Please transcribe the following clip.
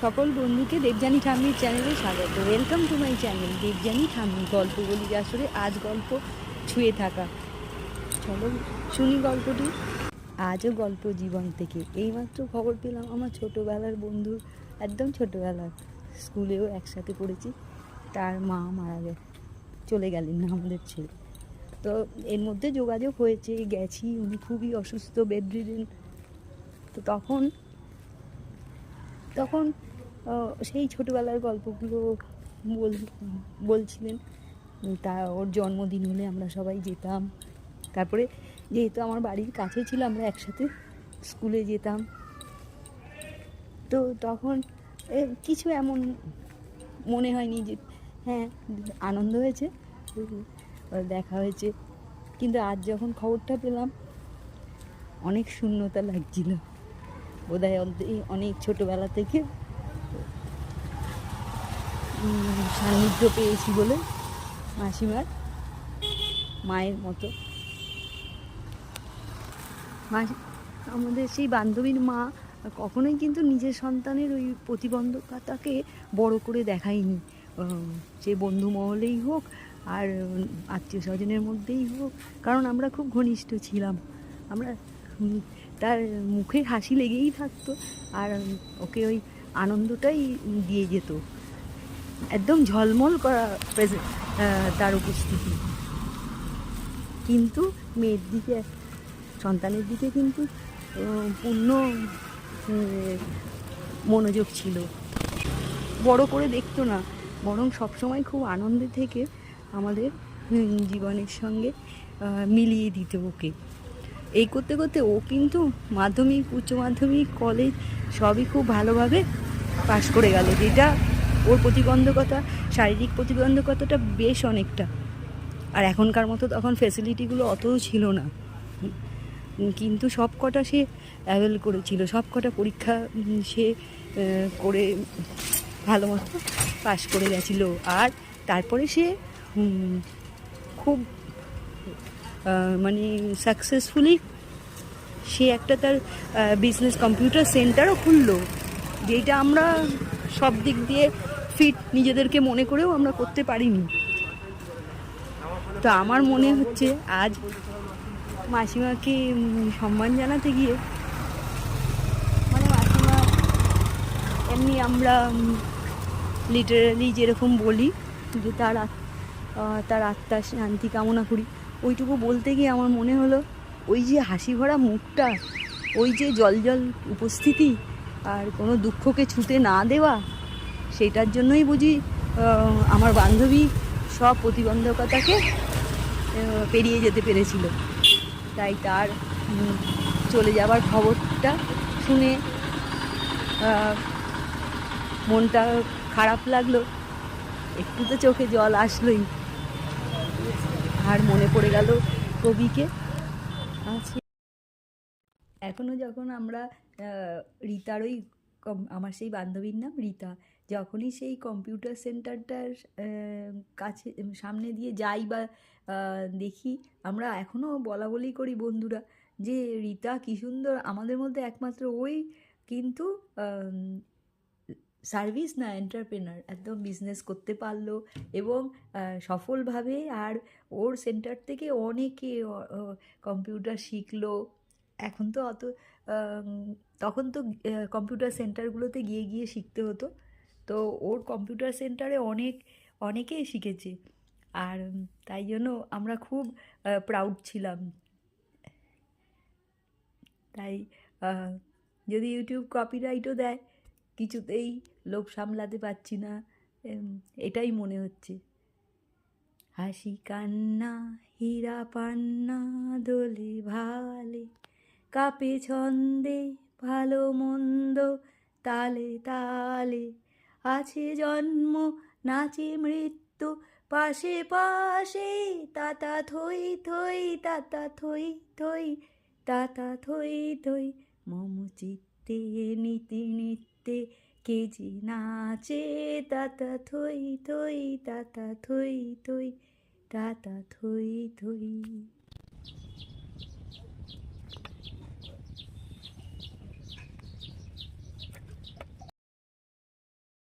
সকল বন্ধুকে দেবজানী ঠাম্মির চ্যানেলে স্বাগত। Welcome to my channel Debjani Thammi. গল্প বলি আসলে আজ গল্প ছুঁয়ে থাকা। চলো শুনি গল্পটি। আজও গল্প জীবন থেকে। এইমাত্র খবর পেলাম আমার ছোটোবেলার বন্ধু, একদম ছোটোবেলার। স্কুলেও একসাথে পড়েছি। তার মা মারা গে চলে গেলেন না আমাদের ছেলে। তো এর মধ্যে যোগাযোগ হয়েছে, গেছি। উনি খুবই অসুস্থ বেড রিডেন তো তখন তখন সেই ছোটোবেলার গল্পগুলো বল, বলছিলেন। তা, ওর জন্মদিন হলে আমরা সবাই যেতাম। তারপরে যেহেতু আমার বাড়ির কাছে ছিল, আমরা একসাথে স্কুলে যেতাম। তো তখন কিছু এমন মনে হয়নি যে হ্যাঁ আনন্দ হয়েছে দেখা হয়েছে। কিন্তু আজ যখন খবরটা পেলাম, অনেক শূন্যতা লাগছিল। অর্ধে- অনেক ছোটোবেলা থেকে সান্নিধ্য পেয়েছি বলে মাসিমার মায়ের মতো। আমাদের সেই বান্ধবীর মা কখনোই কিন্তু নিজের সন্তানের ওই প্রতিবন্ধকতাকে বড় করে দেখায়নি। সে বন্ধু মহলেই হোক আর আত্মীয় স্বজনের মধ্যেই হোক, কারণ আমরা খুব ঘনিষ্ঠ ছিলাম। আমরা তার মুখে হাসি লেগেই থাকতো আর ওকে ওই আনন্দটাই দিয়ে যেত। একদম ঝলমল করা তার উপস্থিতি। কিন্তু মেয়ের দিকে, সন্তানের দিকে কিন্তু পূর্ণ মনোযোগ ছিল। বড় করে দেখতো না, বরং সবসময় খুব আনন্দে থেকে আমাদের জীবনের সঙ্গে মিলিয়ে দিত ওকে। এই করতে করতে ও কিন্তু মাধ্যমিক, উচ্চ মাধ্যমিক, কলেজ সবই খুব ভালোভাবে পাশ করে গেল। যেটা ওর প্রতিবন্ধকতা, শারীরিক প্রতিবন্ধকতাটা বেশ অনেকটা। আর এখনকার মতো তখন ফেসিলিটিগুলো অতও ছিল না। কিন্তু সব কটা সে অ্যাভেল করেছিল। সব কটা পরীক্ষা সে করে ভালো মতো পাশ করে গেছিল। আর তারপরে সে খুব মানে সাকসেসফুলি সে একটা তার বিজনেস কম্পিউটার সেন্টারও খুললো। যেটা আমরা সব দিক দিয়ে ফিট নিজেদেরকে মনে করেও আমরা করতে পারিনি। তো আমার মনে হচ্ছে আজ মাসিমাকে সম্মান জানাতে গিয়ে মানে মাসিমা এমনি আমরা লিটারালি যেরকম বলি যে তার তার আত্মার শান্তি কামনা করি। ওইটুকু বলতে গিয়ে আমার মনে হলো, ওই যে হাসি ভরা মুখটা, ওই যে জল জল উপস্থিতি আর কোনো দুঃখকে ছুতে না দেওয়া, সেটার জন্যই বুঝি আমার বান্ধবী সব প্রতিবন্ধকতাকে পেরিয়ে যেতে পেরেছিল। তাই তার চলে যাবার খবরটা শুনে মনটা খারাপ লাগল। একটু তো চোখে জল আসলোই। আর মনে পড়ে গেল কবিকে। আছে এখনও যখন আমরা রিতার ওই আমার সেই বান্ধবীর নাম রিতা, যখনই সেই কম্পিউটার সেন্টারটার কাছে, সামনে দিয়ে যাই বা দেখি, আমরা এখনও বলা বলি করি বন্ধুরা যে, রিতা কী সুন্দর, আমাদের মধ্যে একমাত্র ওই, কিন্তু সার্ভিস না এন্টারপ্রেনার একদম বিজনেস করতে পারল এবং সফলভাবে আর ওর সেন্টার থেকে অনেকে কম্পিউটার শিখলো। এখন তো অত তখন তো কম্পিউটার সেন্টারগুলোতে গিয়ে গিয়ে শিখতে হতো। তো ওর কম্পিউটার সেন্টারে অনেক, অনেকেই শিখেছে। আর তাই জন্য আমরা খুব প্রাউড ছিলাম। তাই যদি ইউটিউব কপিরাইটও দেয় কিছুতেই লোভ সামলাতে পারছি না। এটাই মনে হচ্ছে। হাসি কান্না, হীরা পান্না, দোলে ভালে, কাপে ছন্দে, ভালো মন্দ, তালে তালে। আছে জন্ম, নাচে মৃত্যু, পাশে পাশে, তাতা থই থই, তাতা থই থই, তাতা থই থই মম চিত্তে নীতি নিত্যে কেজি নাচে তাতা থই থই তাতা থই থই তাতা থই থই।